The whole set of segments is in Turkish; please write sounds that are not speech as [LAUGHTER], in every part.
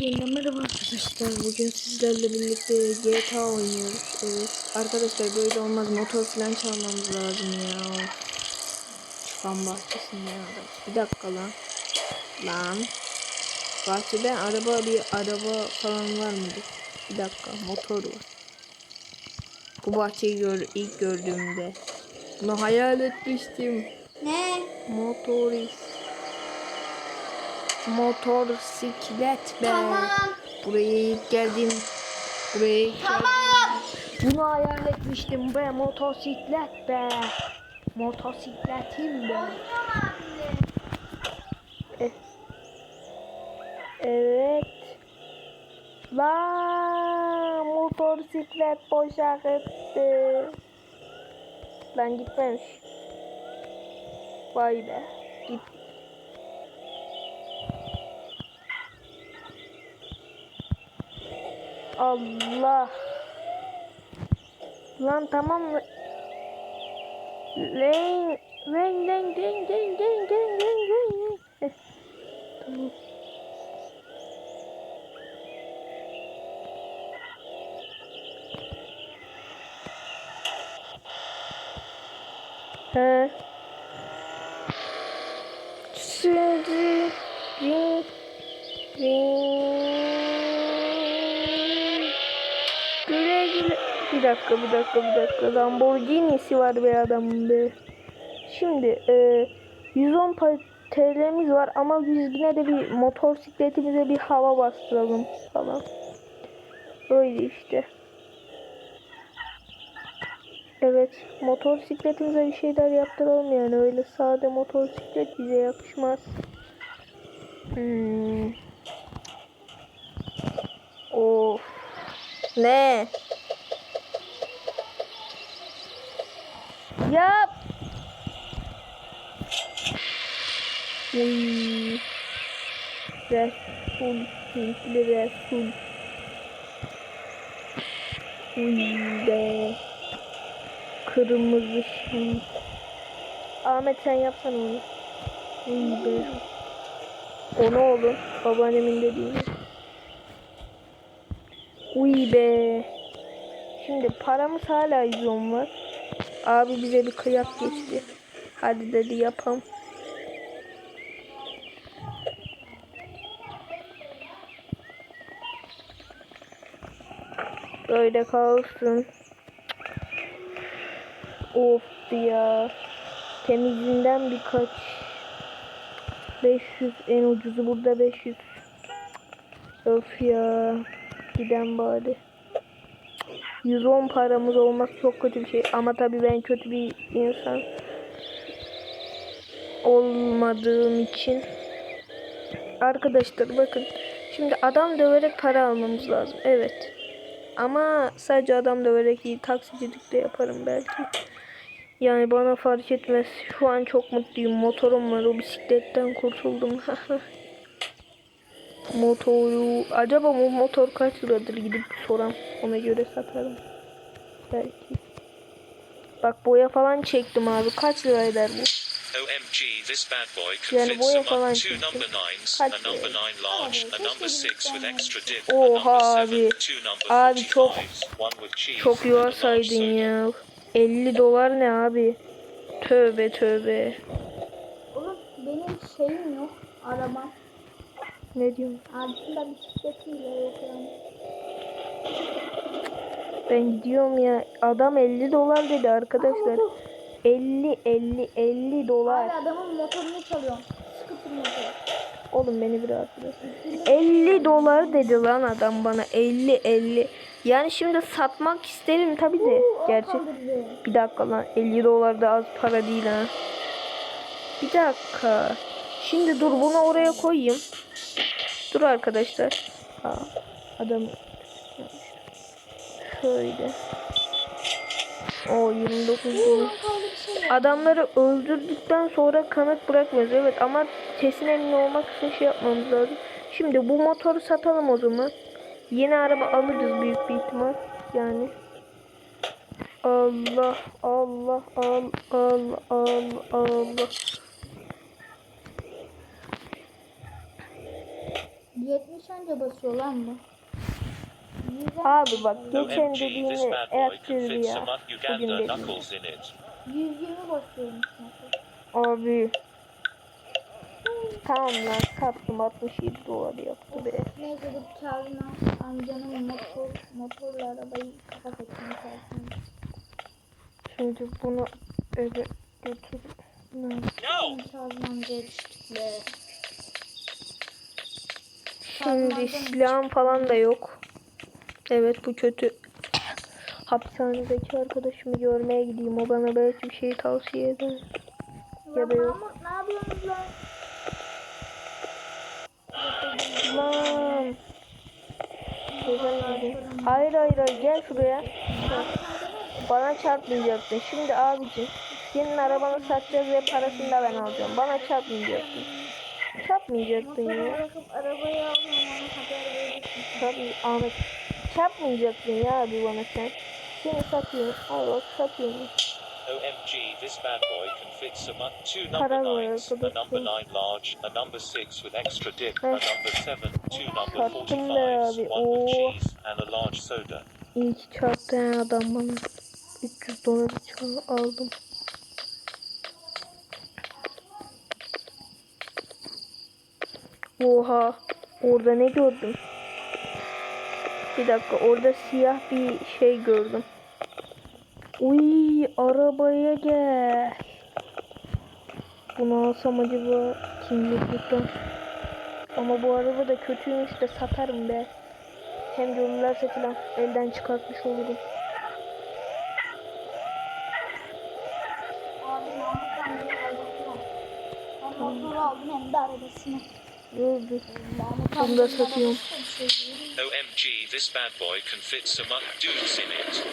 Yeniden merhaba arkadaşlar. Bugün sizlerle birlikte GTA oynuyoruz. Evet. Arkadaşlar böyle olmaz. Motor falan çalmamız lazım ya. Çıkan bahçesinde ya. Bir dakika lan. Lan. Bahçede araba bir araba falan var mıydı? Bir dakika. Motor var. Bu bahçeyi gör, ilk gördüğümde. Bunu hayal etmiştim. Ne? Motorist. Motosiklet be. Tamam. Buraya ilk geldim. Buraya ilk Tamam. Bunu hayal etmiştim be motosiklet be. Motosikletim be. Eh. Evet. La motosiklet boşa gitti. Lan gitmemiş. Vay be. Git. Allah. Lan tamam mı? Len, len, len, len, len, len, len, len, len. Heh, Tamam. He. Şimdi dakika bir dakika bir dakika. Lamborghini'si var be adamın be. Şimdi e, 110 pa- TL'miz var ama biz yine de bir motosikletimize bir hava bastıralım falan. Öyle işte. Evet motosikletimize bir şeyler yaptıralım yani öyle sade motosiklet bize yakışmaz. Hmm. Of. Ne? Yap. Uy. Resul. Hintli Resul. Uy. Kırmızı şey. Ahmet sen yapsana onu. Uy be. Onu oğlum. Babaannemin dediğini. Uy be. Şimdi paramız hala 110 var. Abi bize bir kıyak geçti. Hadi dedi yapalım. Böyle kalsın. Of ya. Temizinden birkaç. 500 en ucuzu burada 500. Öf ya. Giden bari. 110 paramız olmak çok kötü bir şey. Ama tabii ben kötü bir insan olmadığım için. Arkadaşlar bakın. Şimdi adam döverek para almamız lazım. Evet. Ama sadece adam döverek değil. Taksicilik de yaparım belki. Yani bana fark etmez. Şu an çok mutluyum. Motorum var. O bisikletten kurtuldum. [LAUGHS] Motoru. Acaba bu motor kaç liradır gidip soram. Ona göre satarım. Belki. Bak boya falan çektim abi. Kaç lira eder bu? OMG, this bad boy can Yani fit boya falan two number nines, a number nine large, a number six with extra dip, a Oha number abi. seven, two number Abi çok 45s, one with cheese, çok a yuvarsaydın ya. 50 dolar ne abi? Tövbe tövbe. Oğlum benim şeyim yok. Arabam. Ne diyorsun? Altında yok yani. Ben gidiyorum ya. Adam 50 dolar dedi arkadaşlar. 50 50 50 dolar. Abi adamın motorunu çalıyorum. Scooter motoru. Oğlum beni bir rahat bırakın. 50 dolar dedi lan adam bana. 50 50. Yani şimdi satmak isterim tabi de. Gerçi bir dakika lan 50 dolar da az para değil ha. Bir dakika. Şimdi dur bunu oraya koyayım. Dur arkadaşlar. Aa, adam şöyle. O 29 dolar. Adamları öldürdükten sonra kanıt bırakmıyoruz. Evet ama kesin emin olmak için şey yapmamız lazım. Şimdi bu motoru satalım o zaman. Yeni araba alırız büyük bir ihtimal. Yani. Allah Allah Allah Allah Allah. 70 önce basıyor lan bu. Abi bak geçen dediğini yaptırdı ya. Bugün Uganda dedi. knuckles in it. 120 basıyormuş. Abi. Tamam lan sattım 67 dolar yaptı be. Neyse bu Kazım amcanın motor, motorla arabayı kapat ettim Kazım. Şimdi bunu eve götür. No! Kazım amcaya düştük be. Şimdi silahım falan da yok. Evet bu kötü. Hapishanedeki arkadaşımı görmeye gideyim. O bana belki bir şey tavsiye eder. Ya da yok. Ne yapıyorsunuz lan? Abi. Hayır hayır hayır gel şuraya. Bana çarpmayacaktın. Şimdi abicim senin arabanı satacağız ve parasını da ben alacağım. Bana çarpmayacaktın. Çarpmayacaktın ya. bırakıp arabayı aldım ona haber verirsin. Çarp Ahmet. Çarpmayacaktın ya abi bana sen. Seni satıyorum. Al bak satıyorum. OMG, this bad boy can fit some uh, two number nines, a number nine large, a number six with extra dip, a number seven, two number 45s, abi, one with cheese, and a large soda. İyi ki çarptı adam bana. 300 dolar aldım. Oha. Orada ne gördüm? Bir dakika orada siyah bir şey gördüm. Uy arabaya gel. Bunu alsam acaba kimlikten? Ama bu araba da kötüymüş de satarım be. Hem görürlerse falan elden çıkartmış olurum. Abi. Ben aldım hem de arabasını. Bunu da satıyorum. OMG, this bad boy can fit some uh, dudes in it.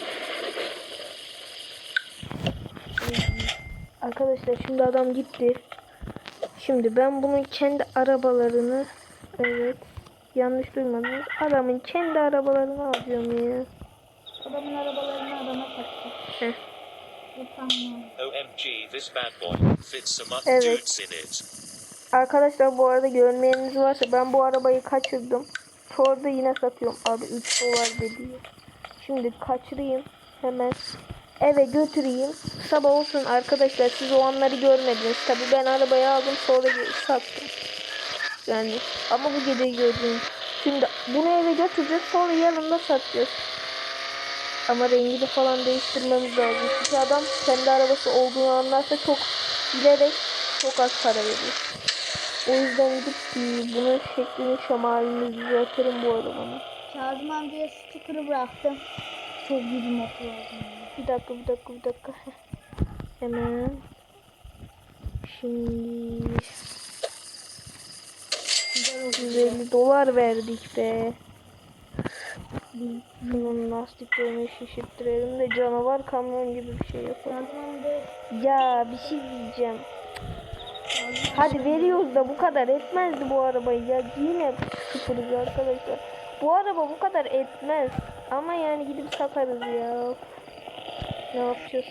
Arkadaşlar şimdi adam gitti. Şimdi ben bunun kendi arabalarını evet yanlış duymadınız. Adamın kendi arabalarını alacağım ya. Adamın arabalarını adama. Utanmıyorum. OMG, this bad boy can fit some uh, Evet. dudes in it. Arkadaşlar bu arada görmeyeniniz varsa ben bu arabayı kaçırdım. Sonra yine satıyorum. Abi 3 dolar dedi. Şimdi kaçırayım hemen eve götüreyim. Sabah olsun arkadaşlar siz o anları görmediniz. Tabi ben arabayı aldım sonra sattım. Yani ama bu geceyi gördüm. Şimdi bunu eve götüreceğiz sonra yarın da satacağız. Ama rengini falan değiştirmemiz lazım. Çünkü adam kendi arabası olduğunu anlarsa çok bilerek çok az para veriyor. O yüzden gidip e, bunun şeklini şemalini düzeltirim bu arabanın. Kazım amcaya sticker'ı bıraktım. Çok bir motor aldım. Bir dakika bir dakika bir dakika. [LAUGHS] Hemen. Şimdi Güzel oldu. 150 dolar verdik be. Bunun lastiklerini şişirttirelim de canavar kamyon gibi bir şey yapalım. Ya bir şey diyeceğim. Hadi veriyoruz da bu kadar etmezdi bu arabayı ya. Yine sıfırız arkadaşlar. Bu araba bu kadar etmez. Ama yani gidip satarız ya. Ne yapacağız?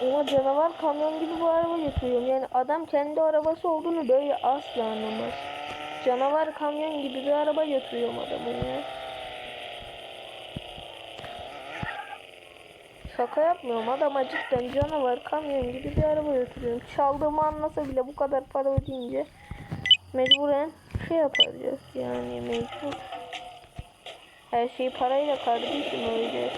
Ama canavar kamyon gibi bu araba getiriyorum. Yani adam kendi arabası olduğunu böyle asla anlamaz. Canavar kamyon gibi bir araba götürüyorum adamın ya. Şaka yapmıyorum adama cidden canavar kamyon gibi bir araba götürüyorum. Çaldığımı anlasa bile bu kadar para ödeyince mecburen şey yapacağız yani mecbur. Her şey parayla kardeşim öyle.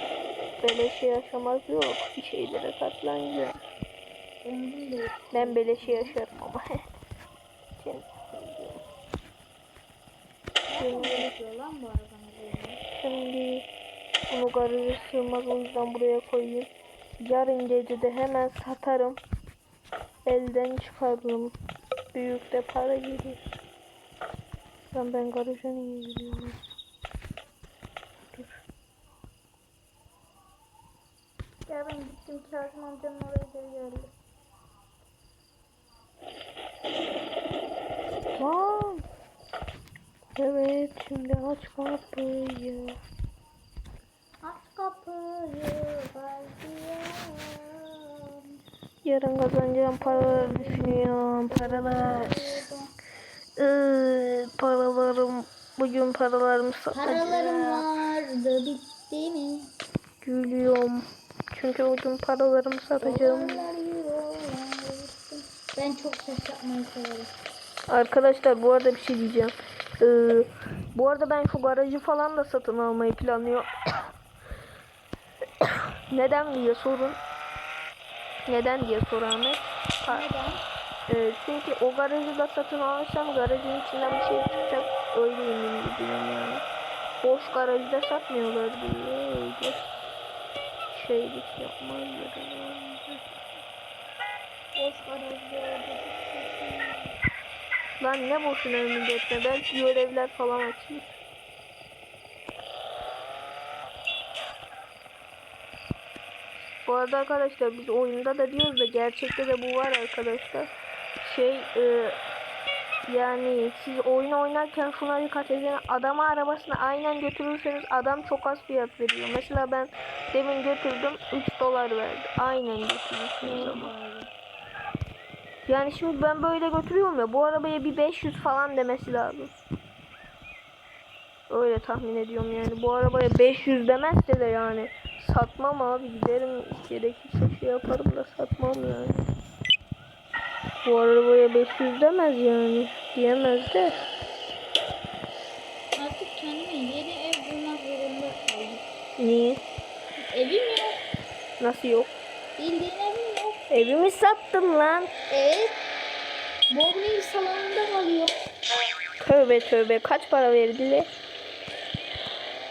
Böyle şey yaşamak yok. Bir şeylere katlanacağım. Ben beleşe yaşarım ama. Şimdi- Nereden gerekiyor lan bu arabanın böyle? Şimdi bunu garaja sığmaz o yüzden buraya koyayım. Yarın gece de hemen satarım. Elden çıkarırım. Büyük de para gelir. Ben ben garaja niye gidiyorum? Dur. Ya ben gittim Kazım amcanın oraya geri geldim. Lan. Evet şimdi aç kapıyı. Yarın kazanacağım paraları düşünüyorum. Paralar. Ee, paralarım bugün paralarımı satacağım. Paralarım vardı bitti mi? Gülüyorum. Çünkü bugün paralarımı satacağım. Ben çok ses yapmayı severim. Arkadaşlar bu arada bir şey diyeceğim. Ee, bu arada ben şu garajı falan da satın almayı planlıyorum. Neden diye sorun. Neden diye sor Ahmet. Neden? e, çünkü o garajı da satın alırsam garajın içinden bir şey çıkacak. Öyle emin gidiyorum yani. Boş garajda satmıyorlar diye öyle. Şeylik yapmazlar. Boş garajda orada. Lan ne boşuna ümit etme. Belki görevler falan açılır. Bu arada arkadaşlar biz oyunda da diyoruz da gerçekte de bu var arkadaşlar. Şey e, yani siz oyun oynarken şuna dikkat edin. Adama arabasını aynen götürürseniz adam çok az fiyat veriyor. Mesela ben demin götürdüm 3 dolar verdi. Aynen götürürsünüz ama. Yani şimdi ben böyle götürüyorum ya bu arabaya bir 500 falan demesi lazım. Öyle tahmin ediyorum yani. Bu arabaya 500 demezse de yani satmam abi giderim gerekirse şey yaparım da satmam yani. Bu arabaya 500 demez yani. Diyemez de. Artık kendime yeni ev bulmak zorunda kaldım. Niye? Evim yok. Nasıl yok? Bildiğin evim yok. Evimi sattım lan. Evet. Bowling salonunda kalıyor. Tövbe tövbe kaç para verdiler?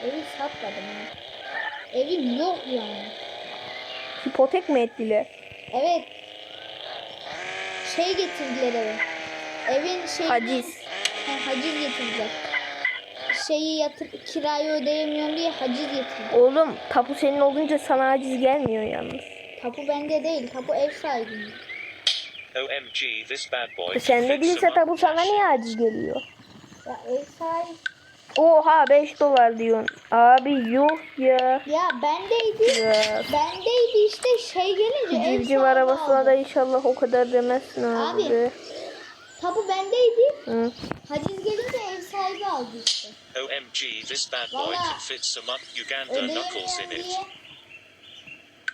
Evi satmadım. Evim yok yani. Hipotek mi ettiler? Evet. Şey getirdiler eve. Evin şeyi... Haciz. Ha, haciz getirdiler. Şeyi yatır, kirayı ödeyemiyorum diye haciz getirdiler. Oğlum tapu senin olunca sana aciz gelmiyor yalnız. Tapu bende değil. Tapu ev sahibinde. OMG, this bad boy E Sen de değilse tapu sana niye aciz geliyor? Ya ev sahibi. Oha 5 dolar diyorsun. Abi yuh ya. Ya bendeydi. Ya. Bendeydi işte şey gelince Civciv arabasına aldı. da inşallah o kadar demezsin abi. Abi. Tapu bendeydi. Hı. Haciz gelince ev sahibi aldı işte. OMG, this bad boy Valla. can fit some up Uganda knuckles in it.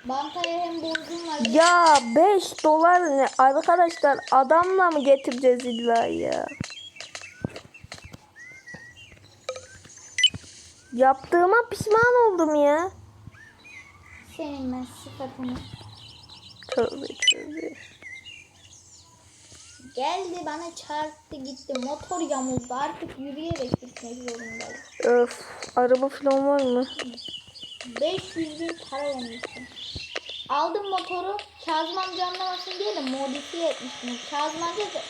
Bankaya hem borcum var. Ya 5 dolar ne? Arkadaşlar adamla mı getireceğiz illa ya? Yaptığıma pişman oldum ya. Senin ben sıfatını. Tövbe tövbe. Geldi bana çarptı gitti. Motor yamuldu. Artık yürüyerek gitmek zorundayım. Öf. Araba falan var mı? 500 bin para vermiştim. Aldım motoru. Kazım amca anlamasın diye de modifiye etmiştim. Kazım amca da,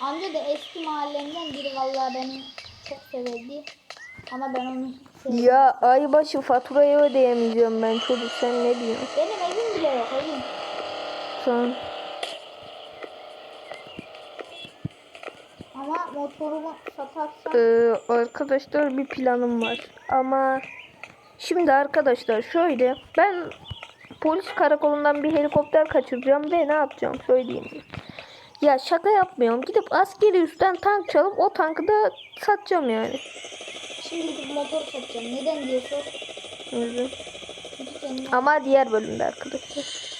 amca da eski mahallemden biri vallahi beni çok severdi. Ama ben onu hiç. Ya aybaşı faturayı ödeyemeyeceğim ben çocuk sen ne diyorsun? Benim evim bile yok evim. Sen Ama motorumu satarsam Ee, arkadaşlar bir planım var ama şimdi arkadaşlar şöyle ben polis karakolundan bir helikopter kaçıracağım ve ne yapacağım söyleyeyim. Ya şaka yapmıyorum gidip askeri üstten tank çalıp o tankı da satacağım yani. Şimdi gidip motor satacağım. Neden diye sor. Çünkü kendime Ama diğer bölümde arkadaşlar.